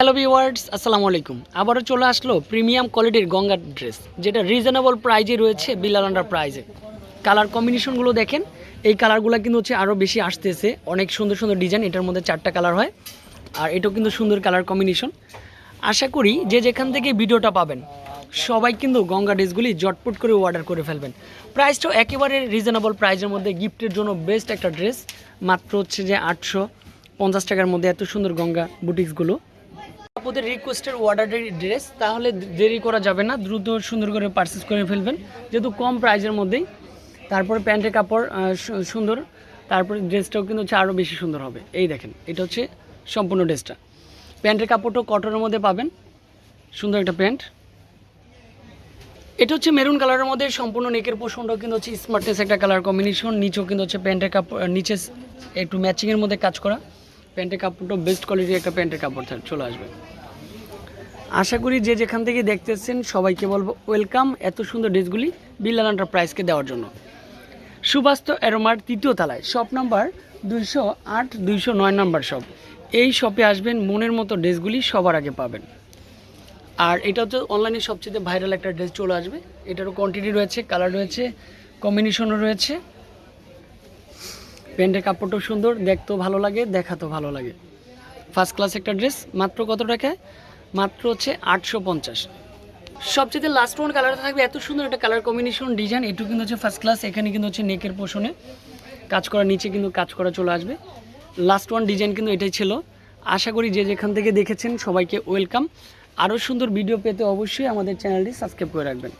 Hello viewers আসসালামু আলাইকুম। আবারও চলে আসলো প্রিমিয়াম কোয়ালিটির গঙ্গার ড্রেস যেটা রিজনেবল প্রাইজে রয়েছে বিলাল আন্ডার প্রাইজে কালার কম্বিনেশনগুলো দেখেন, এই কালারগুলো কিন্তু হচ্ছে আরও বেশি আসতেছে। অনেক সুন্দর সুন্দর ডিজাইন এটার মধ্যে চারটা কালার হয়, আর এটাও কিন্তু সুন্দর কালার কম্বিনেশন আশা করি যে যেখান থেকে ভিডিওটা পাবেন, সবাই কিন্তু গঙ্গা ড্রেসগুলি জটপট করে অর্ডার করে ফেলবেন। প্রাইসটাও একেবারে রিজনেবল প্রাইজের মধ্যে গিফটের জন্য বেস্ট একটা ড্রেস মাত্র হচ্ছে যে আটশো পঞ্চাশ টাকার মধ্যে এত সুন্দর গঙ্গা বুটিক্সগুলো আপনাদের রিকোয়েস্টের অর্ডার ড্রেস তাহলে দেরি করা যাবে না। দ্রুত সুন্দর করে পারচেস করে ফেলবেন। যেহেতু কম প্রাইজের মধ্যেই, তারপরে প্যান্টের কাপড় সুন্দর, তারপরে ড্রেসটাও কিন্তু হচ্ছে আরও বেশি সুন্দর হবে। এই দেখেন, এটা হচ্ছে সম্পূর্ণ ড্রেসটা প্যান্টের কাপড়টাও কটনের মধ্যে পাবেন। সুন্দর একটা প্যান্ট। এটা হচ্ছে মেরুন কালারের মধ্যে সম্পূর্ণ নেকের পোষণটাও কিন্তু হচ্ছে স্মার্টনেস একটা কালার কম্বিনেশন নিচেও কিন্তু হচ্ছে প্যান্টের কাপড় নিচে একটু ম্যাচিংয়ের মধ্যে কাজ করা। প্যান্টের কাপড়টাও বেস্ট কোয়ালিটির একটা প্যান্টের কাপড় চলে আসবে। আশা করি যে যেখান থেকে দেখতেছেন সবাইকে বলব ওয়েলকাম এত সুন্দর ড্রেসগুলি বিল্লাল এন্টারপ্রাইজকে দেওয়ার জন্য। সুবাস্ত অ্যারোমার তৃতীয় তলায়, শপ নাম্বার দুইশো আট, দুইশো নয় নাম্বার শপ। এই শপে আসবেন, মনের মতো ড্রেসগুলি সবার আগে পাবেন। আর এটা হচ্ছে অনলাইনে সবচেয়ে ভাইরাল একটা ড্রেস চলে আসবে। এটারও কোয়ান্টিটি রয়েছে কালার রয়েছে কম্বিনেশনও রয়েছে। প্যান্টের কাপড়টাও সুন্দর, দেখতেও ভালো লাগে, দেখাতেও ভালো লাগে। ফার্স্ট ক্লাস একটা ড্রেস, মাত্র কত টাকায়? মাত্র হচ্ছে আটশো পঞ্চাশ। সবচেয়ে লাস্ট ওয়ান কালারটা থাকবে, এত সুন্দর একটা কালার কম্বিনেশন ডিজাইন এটু কিন্তু হচ্ছে ফার্স্ট ক্লাস এখানে কিন্তু হচ্ছে নেকের পোষণে কাজ করা, নিচে কিন্তু কাজ করা চলে আসবে। লাস্ট ওয়ান ডিজাইন কিন্তু এটাই ছিল। আশা করি যে যেখান থেকে দেখেছেন সবাইকে ওয়েলকাম আরও সুন্দর ভিডিও পেতে অবশ্যই আমাদের চ্যানেলটি সাবস্ক্রাইব করে রাখবেন।